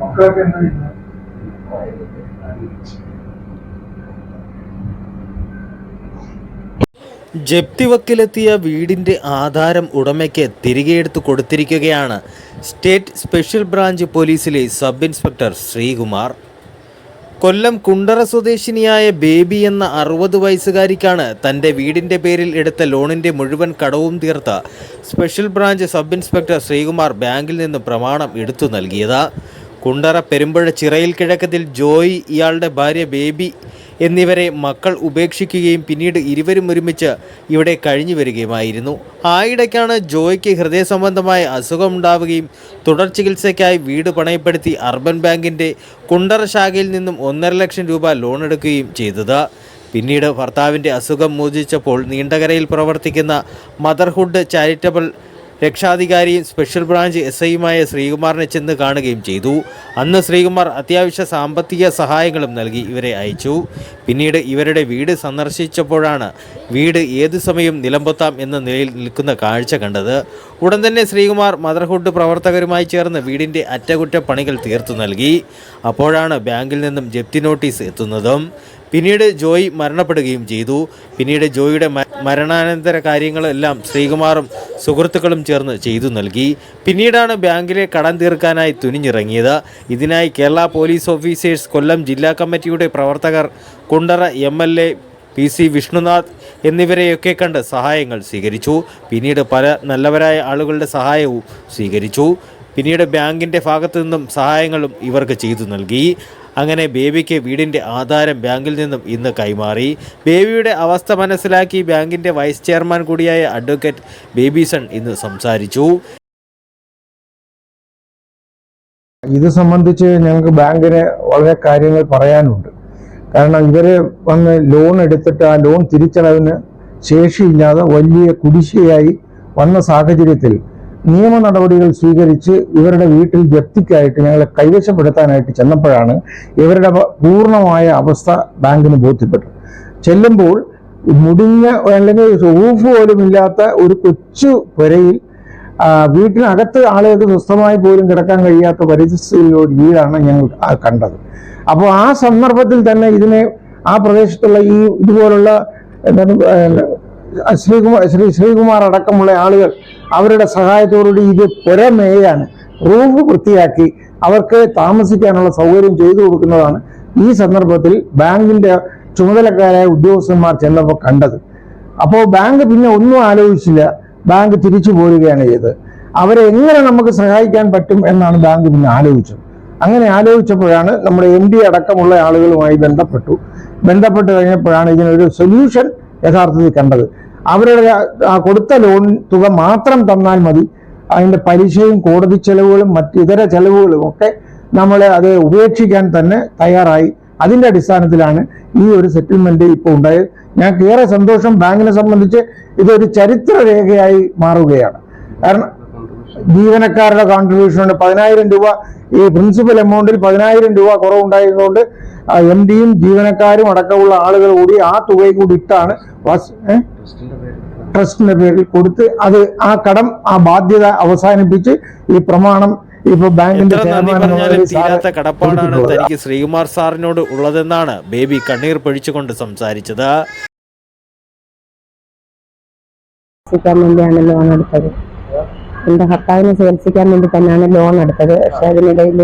മക്കളൊക്കെ? ജപ്തി വക്കിലെത്തിയ വീടിന്റെ ആധാരം ഉടമയ്ക്ക് തിരികെ എടുത്തു കൊടുത്തിരിക്കുകയാണ് സ്റ്റേറ്റ് സ്പെഷ്യൽ ബ്രാഞ്ച് പോലീസിലെ സബ് ഇൻസ്പെക്ടർ ശ്രീകുമാർ കൊല്ലം കുണ്ടറ സ്വദേശിനിയായ ബേബി എന്ന അറുപത് വയസ്സുകാരിക്കാണ് തന്റെ വീടിന്റെ പേരിൽ എടുത്ത ലോണിന്റെ മുഴുവൻ കടവും തീർത്ത special branch sub inspector Sreekumar ബാങ്കിൽ നിന്ന് പ്രമാണം എടുത്തു നൽകിയത് കുണ്ടറ പെരുമ്പുഴ ചിറയിൽ കിഴക്കത്തിൽ ജോയി ഇയാളുടെ ഭാര്യ ബേബി എന്നിവരെ മക്കൾ ഉപേക്ഷിക്കുകയും പിന്നീട് ഇരുവരും ഒരുമിച്ച് ഇവിടെ കഴിഞ്ഞു വരികയുമായിരുന്നു. ആയിടയ്ക്കാണ് ജോയ്ക്ക് ഹൃദയ സംബന്ധമായ അസുഖമുണ്ടാവുകയും തുടർ ചികിത്സയ്ക്കായി വീട് പണയപ്പെടുത്തി അർബൻ ബാങ്കിന്റെ കുണ്ടറ ശാഖയിൽ നിന്നും ഒന്നര ലക്ഷം രൂപ ലോൺ എടുക്കുകയും ചെയ്തത്. പിന്നീട് ഭർത്താവിന്റെ അസുഖം മോചിച്ചപ്പോൾ നീണ്ടകരയിൽ പ്രവർത്തിക്കുന്ന മദർഹുഡ് ചാരിറ്റബിൾ രക്ഷാധികാരിയും സ്പെഷ്യൽ ബ്രാഞ്ച് എസ് ഐയുമായ ശ്രീകുമാറിനെ ചെന്ന് കാണുകയും ചെയ്തു. അന്ന് ശ്രീകുമാർ അത്യാവശ്യ സാമ്പത്തിക സഹായങ്ങളും നൽകി ഇവരെ അയച്ചു. പിന്നീട് ഇവരുടെ വീട് സന്ദർശിച്ചപ്പോഴാണ് വീട് ഏതു സമയം നിലംപൊത്താം എന്ന നിലയിൽ നിൽക്കുന്ന കാഴ്ച കണ്ടത്. ഉടൻ തന്നെ ശ്രീകുമാർ മദർഹുഡ് പ്രവർത്തകരുമായി ചേർന്ന് വീടിന്റെ അറ്റകുറ്റപ്പണികൾ തീർത്തു നൽകി. അപ്പോഴാണ് ബാങ്കിൽ നിന്നും ജപ്തി നോട്ടീസ് എത്തുന്നതും പിന്നീട് ജോയ് മരണപ്പെടുകയും ചെയ്തു. പിന്നീട് ജോയിയുടെ മരണാനന്തര കാര്യങ്ങളെല്ലാം ശ്രീകുമാറും സുഹൃത്തുക്കളും ചേർന്ന് ചെയ്തു നൽകി. പിന്നീടാണ് ബാങ്കിലെ കടം തീർക്കാനായി തുനിഞ്ഞിറങ്ങിയത്. ഇതിനായി കേരള പോലീസ് ഓഫീസേഴ്സ് കൊല്ലം ജില്ലാ കമ്മിറ്റിയുടെ പ്രവർത്തകർ Kundara M L A P C Vishnunath എന്നിവരെയൊക്കെ കണ്ട് സഹായങ്ങൾ സ്വീകരിച്ചു. പിന്നീട് പല നല്ലവരായ ആളുകളുടെ സഹായവും സ്വീകരിച്ചു. പിന്നീട് ബാങ്കിന്റെ ഭാഗത്തു നിന്നും സഹായങ്ങളും ഇവർക്ക് ചെയ്തു നൽകി. അങ്ങനെ ബേബിക്ക് വീടിന്റെ ആധാരം ബാങ്കിൽ നിന്നും ഇന്ന് കൈമാറി. ബേബിയുടെ അവസ്ഥ മനസ്സിലാക്കി ബാങ്കിന്റെ വൈസ് ചെയർമാൻ കൂടിയായ അഡ്വക്കേറ്റ് ബേബിസൺ ഇന്ന് സംസാരിച്ചു. ഇത് സംബന്ധിച്ച് ഞങ്ങൾക്ക് ബാങ്കിന് വളരെ കാര്യങ്ങൾ പറയാനുണ്ട്. കാരണം ഇവർ വന്ന് ലോൺ എടുത്തിട്ട് ആ ലോൺ തിരിച്ചടവിന് ശേഷിയില്ലാതെ വലിയ കുടിശ്ശികയായി വന്ന സാഹചര്യത്തിൽ നിയമ നടപടികൾ സ്വീകരിച്ച് ഇവരുടെ വീട്ടിൽ ജപ്തിക്കായിട്ട് ഞങ്ങളെ കൈവശപ്പെടുത്താനായിട്ട് ചെന്നപ്പോഴാണ് ഇവരുടെ പൂർണമായ അവസ്ഥ ബാങ്കിന് ബോധ്യപ്പെട്ടു ചെല്ലുമ്പോൾ മുടിഞ്ഞ അല്ലെങ്കിൽ ഊഫ് പോലും ഇല്ലാത്ത ഒരു കൊച്ചു പുരയിൽ വീട്ടിനകത്ത് ആളുകൾക്ക് സ്വസ്ഥമായി പോലും കിടക്കാൻ കഴിയാത്ത പരിസ്ഥിതിയിലൊരു വീടാണ് ഞങ്ങൾ കണ്ടത്. അപ്പോൾ ആ സന്ദർഭത്തിൽ തന്നെ ഇതിനെ ആ പ്രദേശത്തുള്ള ഈ ഇതുപോലുള്ള ശ്രീകുമാർ ശ്രീ ശ്രീകുമാർ അടക്കമുള്ള ആളുകൾ അവരുടെ സഹായത്തോടുകൂടി ഇത് പുരമേയാണ്. റൂഫ് വൃത്തിയാക്കി അവർക്ക് താമസിക്കാനുള്ള സൗകര്യം ചെയ്തു കൊടുക്കുന്നതാണ് ഈ സന്ദർഭത്തിൽ ബാങ്കിന്റെ ചുമതലക്കാരായ ഉദ്യോഗസ്ഥന്മാർ ചെന്നപ്പോൾ കണ്ടത്. അപ്പോൾ ബാങ്ക് പിന്നെ ഒന്നും ആലോചിച്ചില്ല. ബാങ്ക് തിരിച്ചു പോരുകയാണ് ചെയ്തത്. അവരെ എങ്ങനെ നമുക്ക് സഹായിക്കാൻ പറ്റും എന്നാണ് ബാങ്ക് പിന്നെ ആലോചിച്ചത്. അങ്ങനെ ആലോചിച്ചപ്പോഴാണ് നമ്മുടെ എം ഡി അടക്കമുള്ള ആളുകളുമായി ബന്ധപ്പെട്ടു. ബന്ധപ്പെട്ട് കഴിഞ്ഞപ്പോഴാണ് ഇതിനൊരു സൊല്യൂഷൻ യഥാർത്ഥത്തിൽ കണ്ടത്. അവരുടെ കൊടുത്ത ലോൺ തുക മാത്രം തന്നാൽ മതി. അതിന്റെ പലിശയും കോടതി ചെലവുകളും മറ്റ് ഇതര ചെലവുകളും ഒക്കെ നമ്മൾ അത് ഉപേക്ഷിക്കാൻ തന്നെ തയ്യാറായി. അതിന്റെ അടിസ്ഥാനത്തിലാണ് ഈ ഒരു സെറ്റിൽമെന്റ് ഇപ്പോൾ ഉണ്ടായത്. ഞങ്ങൾക്ക് ഏറെ സന്തോഷം ബാങ്കിനെ സംബന്ധിച്ച് ഇതൊരു ചരിത്ര രേഖയായി മാറുകയാണ്. കാരണം ജീവനക്കാരുടെ കോൺട്രിബ്യൂഷൻ ഉണ്ട്. പതിനായിരം രൂപ ഈ പ്രിൻസിപ്പൽ എമൗണ്ടിൽ പതിനായിരം രൂപ കുറവുണ്ടായിരുന്നതുകൊണ്ട് എം ഡിയും ജീവനക്കാരും അടക്കമുള്ള ആളുകൾ കൂടി ആ തുകയും കൂടി ഇട്ടാണ്? ട്രസ്റ്റിന്റെ പേരിൽ കൊടുത്ത് അത് ആ കടം ആ ബാധ്യത അവസാനിപ്പിച്ച് ഈ പ്രമാണം ഇപ്പൊ ബാങ്കിന്റെ തീരാത്ത കടപ്പാടാണ് തനിക്ക് ശ്രീകുമാർ സാറിനോട് ഉള്ളതെന്നാണ് ബേബി കണ്ണീർ പൊഴിച്ചുകൊണ്ട് സംസാരിച്ചത്. ചികിത്സിക്കാൻ വേണ്ടിയാണ് ലോൺ എടുത്തത്. എന്റെ ഭർത്താവിനെ ചികിത്സിക്കാൻ വേണ്ടി തന്നെയാണ് ലോൺ എടുത്തത്. പക്ഷെ അതിനിടയിൽ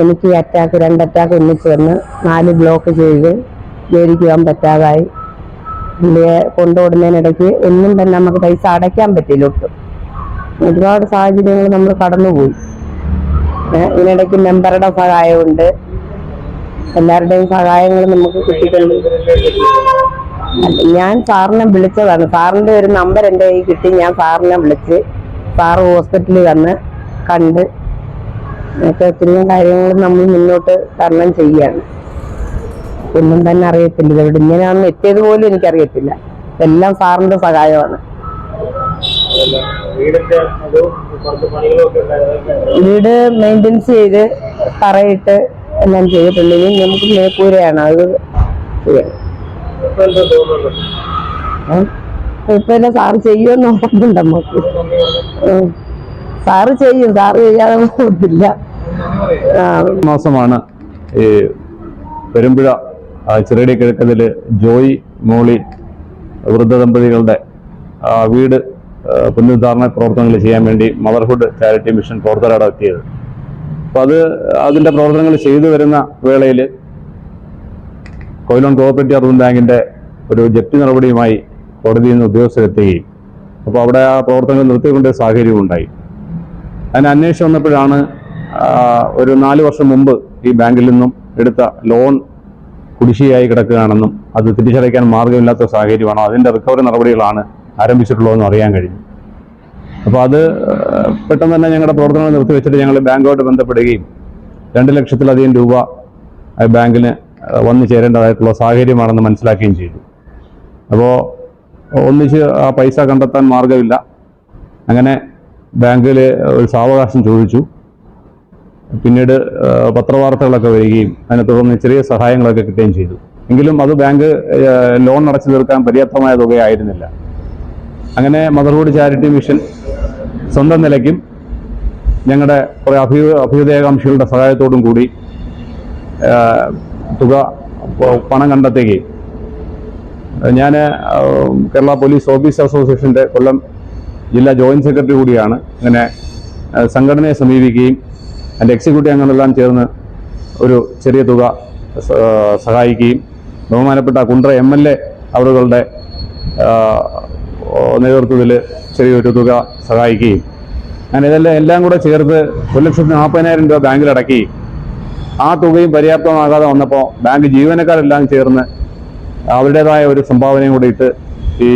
എനിക്ക് അറ്റാക്ക് രണ്ട് അറ്റാക്ക് ഒന്നിച്ച് വന്ന് നാല് ബ്ലോക്ക് ചെയ്ത് ജോലിക്ക് പോകാൻ പറ്റാതായി. കൊണ്ടുവിടുന്നതിനിടയ്ക്ക് എന്നും തന്നെ നമുക്ക് പൈസ അടയ്ക്കാൻ പറ്റില്ല ഒട്ടും. ഒരുപാട് സാഹചര്യങ്ങൾ നമ്മൾ കടന്നുപോയി. ഇതിനിടയ്ക്ക് മെമ്പറുടെ സഹായമുണ്ട്. എല്ലാവരുടെയും സഹായങ്ങൾ നമുക്ക് കിട്ടിയിട്ടുണ്ട്. ഞാൻ സാറിനെ വിളിച്ചതാണ്. സാറിന്റെ ഒരു നമ്പർ എന്റെ കയ്യിൽ കിട്ടി. ഞാൻ സാറിനെ വിളിച്ച് സാറ് ഹോസ്പിറ്റലിൽ വന്ന് കണ്ട് ഒക്കെ ഒത്തിരി കാര്യങ്ങൾ നമ്മൾ മുന്നോട്ട് തരണം ചെയ്യാണ് ഒന്നും തന്നെ അറിയത്തില്ല. ഇതെവിടെ ഇങ്ങനെയാണെന്ന് എത്തിയത് പോലും എനിക്കറിയത്തില്ല. എല്ലാം സാറിന്റെ സഹായമാണ്. വീട് മെയിന്റെനൻസ് ചെയ്ത് തറയിട്ട് എല്ലാം ചെയ്തിട്ടുണ്ട്. ഇനി നമുക്ക് മേക്കൂരയാണ് അത്. കുഴപ്പമില്ല സാറ് ചെയ്യുമെന്ന് ഉറപ്പുണ്ട് നമുക്ക്. സാറ് ചെയ്യും. സാറ് ചെയ്യാതെ പോകത്തില്ല. ആ, മാസമാണ് ഈ പെരുമ്പുഴ ആ, ചിറയടി കിഴക്കതിൽ ജോയി മോളി വൃദ്ധ ദമ്പതികളുടെ വീട് പുനരുദ്ധാരണ പ്രവർത്തനങ്ങൾ ചെയ്യാൻ വേണ്ടി മദർഹുഡ് ചാരിറ്റി മിഷൻ പ്രവർത്തകരാണ് എത്തിയത്. അപ്പോൾ അത് അതിന്റെ പ്രവർത്തനങ്ങൾ ചെയ്തു വരുന്ന വേളയിൽ കൊയിലോൺ കോഓപ്പറേറ്റീവ് അർബൻ ബാങ്കിന്റെ ഒരു ജപ്തി നടപടിയുമായി കോടതിയിൽ നിന്ന് ഉദ്യോഗസ്ഥരെത്തുകയും അപ്പോൾ അവിടെ ആ പ്രവർത്തനങ്ങൾ നിർത്തിക്കൊണ്ട സാഹചര്യവും ഉണ്ടായി. അതിന് അന്വേഷിച്ച് വന്നപ്പോഴാണ് ഒരു നാല് വർഷം മുമ്പ് ഈ ബാങ്കിൽ നിന്നും എടുത്ത ലോൺ കുടിശ്ശികയായി കിടക്കുകയാണെന്നും അത് തിരിച്ചടയ്ക്കാൻ മാർഗമില്ലാത്ത സാഹചര്യമാണോ? അതിന്റെ റിക്കവറി നടപടികളാണ് ആരംഭിച്ചിട്ടുള്ളതെന്ന് അറിയാൻ കഴിഞ്ഞു അപ്പോൾ അത് പെട്ടെന്ന് തന്നെ ഞങ്ങളുടെ പ്രവർത്തനങ്ങൾ നിർത്തിവെച്ചിട്ട് ഞങ്ങൾ ബാങ്കുമായിട്ട് ബന്ധപ്പെടുകയും രണ്ട് ലക്ഷത്തിലധികം രൂപ ബാങ്കിന് വന്നു ചേരേണ്ടതായിട്ടുള്ള സാഹചര്യമാണെന്ന് മനസ്സിലാക്കുകയും ചെയ്തു. അപ്പോൾ ഒന്നിച്ച് ആ പൈസ കണ്ടെത്താൻ മാർഗമില്ല അങ്ങനെ ബാങ്കിൽ ഒരു സാവകാശം ചോദിച്ചു. പിന്നീട് പത്രവാർത്തകളൊക്കെ വരികയും അതിനെ തുടർന്ന് ചെറിയ സഹായങ്ങളൊക്കെ കിട്ടുകയും ചെയ്തു. എങ്കിലും അത് ബാങ്ക് ലോൺ അടച്ചു തീർക്കാൻ പര്യാപ്തമായ തുകയായിരുന്നില്ല. അങ്ങനെ മദർഹുഡ് ചാരിറ്റി മിഷൻ സ്വന്തം നിലയ്ക്കും ഞങ്ങളുടെ കുറേ അഭ്യു അഭ്യുദയകാംക്ഷികളുടെ സഹായത്തോടും കൂടി തുക പണം കണ്ടെത്തുകയും ഞാൻ കേരള പോലീസ് ഓഫീസ് അസോസിയേഷന്റെ കൊല്ലം ജില്ലാ ജോയിന്റ് സെക്രട്ടറി കൂടിയാണ് അങ്ങനെ സംഘടനയെ സമീപിക്കുകയും എന്റെ എക്സിക്യൂട്ടീവ് അംഗങ്ങളെല്ലാം ചേർന്ന് ഒരു ചെറിയ തുക സഹായിക്കുകയും ബഹുമാനപ്പെട്ട കുണ്ട്ര എം എൽ എ അവറുകളുടെ നേതൃത്വത്തിൽ ചെറിയൊരു തുക സഹായിക്കുകയും. അങ്ങനെ ഇതെല്ലാം എല്ലാം കൂടെ ചേർത്ത് ഒരു ലക്ഷത്തി നാൽപ്പതിനായിരം രൂപ ബാങ്കിൽ അടക്കി ആ തുകയും പര്യാപ്തമാകാതെ വന്നപ്പോൾ ബാങ്ക് ജീവനക്കാരെല്ലാം ചേർന്ന് അവരുടേതായ ഒരു സംഭാവനയും കൂടി ഇട്ട് ഈ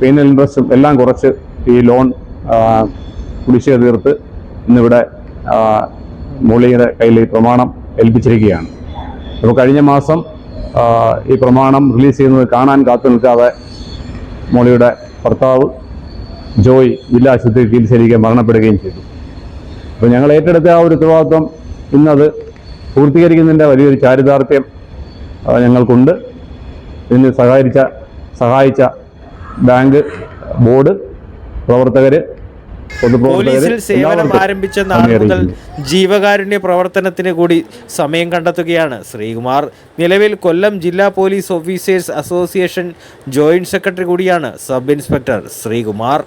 പെയിനൽ ഇൻട്രസ്റ്റും എല്ലാം കുറച്ച് ഈ ലോൺ കുടിശ്ശിക തീർത്ത് ഇന്നിവിടെ ആ, മുരളിയുടെ കയ്യിൽ ഈ പ്രമാണം ഏൽപ്പിച്ചിരിക്കുകയാണ്. അപ്പോൾ കഴിഞ്ഞ മാസം ഈ പ്രമാണം റിലീസ് ചെയ്യുന്നത് കാണാൻ കാത്തു നിൽക്കാതെ മോളിയുടെ ഭർത്താവ് ജോയ് ജില്ലാ ആശുപത്രിയിൽ ചികിത്സയിലേക്ക് മരണപ്പെടുകയും ചെയ്തു. അപ്പോൾ ഞങ്ങൾ ഏറ്റെടുത്ത ആ ഒരു ഉത്തരവാദിത്വം ഇന്നത് പൂർത്തീകരിക്കുന്നതിന്റെ വലിയൊരു ചാരിതാർത്ഥ്യം ഞങ്ങൾക്കുണ്ട്. ഇതിന് സഹകരിച്ച സഹായിച്ച ബാങ്ക് ബോർഡ് പ്രവർത്തകർ പോലീസിൽ സേവനം ആരംഭിച്ച നാൾ മുതൽ ജീവകാരുണ്യ പ്രവർത്തനത്തിന് കൂടി സമയം കണ്ടെത്തുകയാണ്. ശ്രീകുമാർ നിലവിൽ കൊല്ലം ജില്ലാ police officers association joint secretary കൂടിയാണ് സബ് ഇൻസ്പെക്ടർ ശ്രീകുമാർ.